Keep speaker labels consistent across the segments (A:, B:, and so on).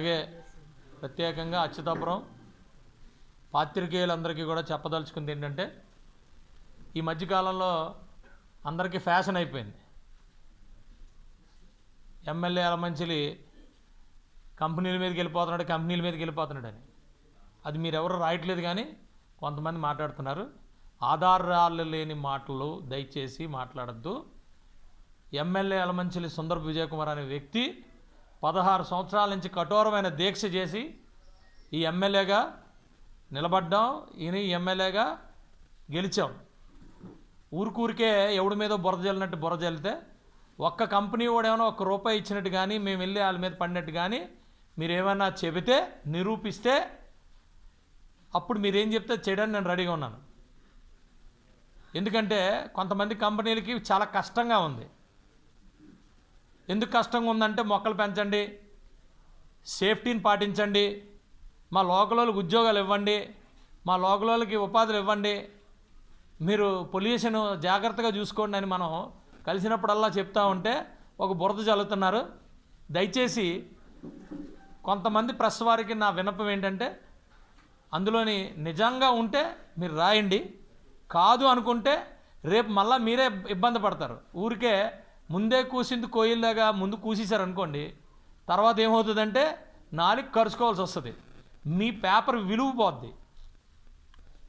A: అలాగే ప్రత్యేకంగా అచ్యుతాపురం పాత్రికేయులందరికీ కూడా చెప్పదలుచుకుంది ఏంటంటే ఈ మధ్యకాలంలో అందరికీ ఫ్యాషన్ అయిపోయింది. ఎమ్మెల్యే అలమంచిలి కంపెనీల మీదకి వెళ్ళిపోతున్నాడు కంపెనీల మీదకి వెళ్ళిపోతున్నాడు అని. అది మీరు ఎవరు రాయట్లేదు కానీ కొంతమంది మాట్లాడుతున్నారు. ఆధారాలు లేని మాటలు దయచేసి మాట్లాడద్దు. ఎమ్మెల్యే అలమంచిలి సుందర్ విజయకుమార్ అనే వ్యక్తి పదహారు సంవత్సరాల నుంచి కఠోరమైన దీక్ష చేసి ఈ ఎమ్మెల్యేగా నిలబడ్డాం. ఈయన ఈ ఎమ్మెల్యేగా గెలిచాం. ఊరికూరికే ఎవడి మీద బురద జల్లినట్టు బురద జల్లితే ఒక్క కంపెనీ వాడేమైనా ఒక్క రూపాయి ఇచ్చినట్టు కానీ మేము వెళ్ళి వాళ్ళ మీద పడినట్టు కానీ మీరు ఏమైనా చెబితే నిరూపిస్తే అప్పుడు మీరేం చెప్తే చేయడానికి నేను రెడీగా ఉన్నాను. ఎందుకంటే కొంతమంది కంపెనీలకి చాలా కష్టంగా ఉంది. ఎందుకు కష్టంగా ఉందంటే మొక్కలు పెంచండి సేఫ్టీని పాటించండి మా లోకలోళ్ళకి ఉద్యోగాలు ఇవ్వండి మా లోకలోళ్ళకి ఉపాధులు ఇవ్వండి. మీరు పొల్యూషన్ జాగ్రత్తగా చూసుకోండి అని మనం కలిసినప్పుడల్లా చెప్తా ఉంటే ఒక బురద చల్లుతున్నారు. దయచేసి కొంతమంది ప్రెస్ వారికి నా విన్నపం ఏంటంటే అందులోని నిజంగా ఉంటే మీరు రాయండి కాదు అనుకుంటే రేపు మళ్ళీ మీరే ఇబ్బంది పడతారు. ఊరికే ముందే కూసింది కోయిల్లాగా ముందు కూసేశారు అనుకోండి తర్వాత ఏమవుతుందంటే నాలుగు ఖర్చుకోవాల్సి వస్తుంది. మీ పేపర్ విలువ పోద్ది.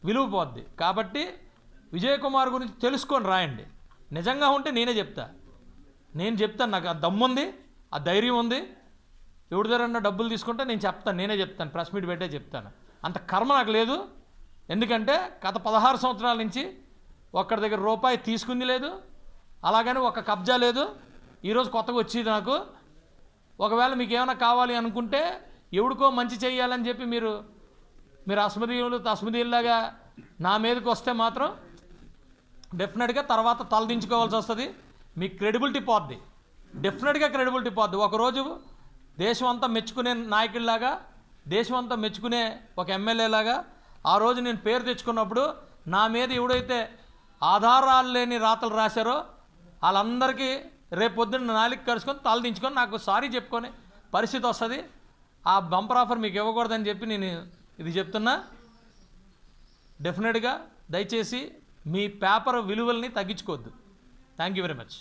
A: విలువ పోద్ది. కాబట్టి విజయ్ కుమార్ గురించి తెలుసుకొని రాయండి. నిజంగా ఉంటే నేనే చెప్తా. నేను చెప్తాను నాకు ఆ దమ్ముంది ఆ ధైర్యం ఉంది. ఎవరి దగ్గర డబ్బులు తీసుకుంటే నేను చెప్తాను నేనే చెప్తాను ప్రెస్ మీట్ పెట్టే చెప్తాను. అంత కర్మ నాకు లేదు. ఎందుకంటే గత పదహారు సంవత్సరాల నుంచి ఒక్కడి దగ్గర రూపాయి తీసుకుంది లేదు. అలాగని ఒక కబ్జా లేదు. ఈరోజు కొత్తగా వచ్చేది నాకు. ఒకవేళ మీకు ఏమైనా కావాలి అనుకుంటే ఎవడికో మంచి చేయాలని చెప్పి మీరు మీరు అస్మదీయులు తస్మదీయుల్లాగా నా మీదకి వస్తే మాత్రం డెఫినెట్గా తర్వాత తలదించుకోవాల్సి వస్తుంది. మీ క్రెడిబిలిటీ పోద్ది. డెఫినెట్గా క్రెడిబిలిటీ పోద్ది. ఒకరోజు దేశం అంతా మెచ్చుకునే నాయకుడిలాగా దేశం అంతా మెచ్చుకునే ఒక ఎమ్మెల్యేలాగా ఆ రోజు నేను పేరు తెచ్చుకున్నప్పుడు నా మీద ఎవడైతే ఆధారాలు లేని రాతలు రాశారో వాళ్ళందరికీ రేపు పొద్దున్న నాలుగు కలుసుకొని తలదించుకొని నాకు సారీ చెప్పుకొని పరిస్థితి వస్తుంది. ఆ బంపర్ ఆఫర్ మీకు ఇవ్వకూడదని చెప్పి నేను ఇది చెప్తున్నా. డెఫినెట్గా దయచేసి మీ పేపర్ విలువల్ని తగ్గించుకోవద్దు. Thank you very much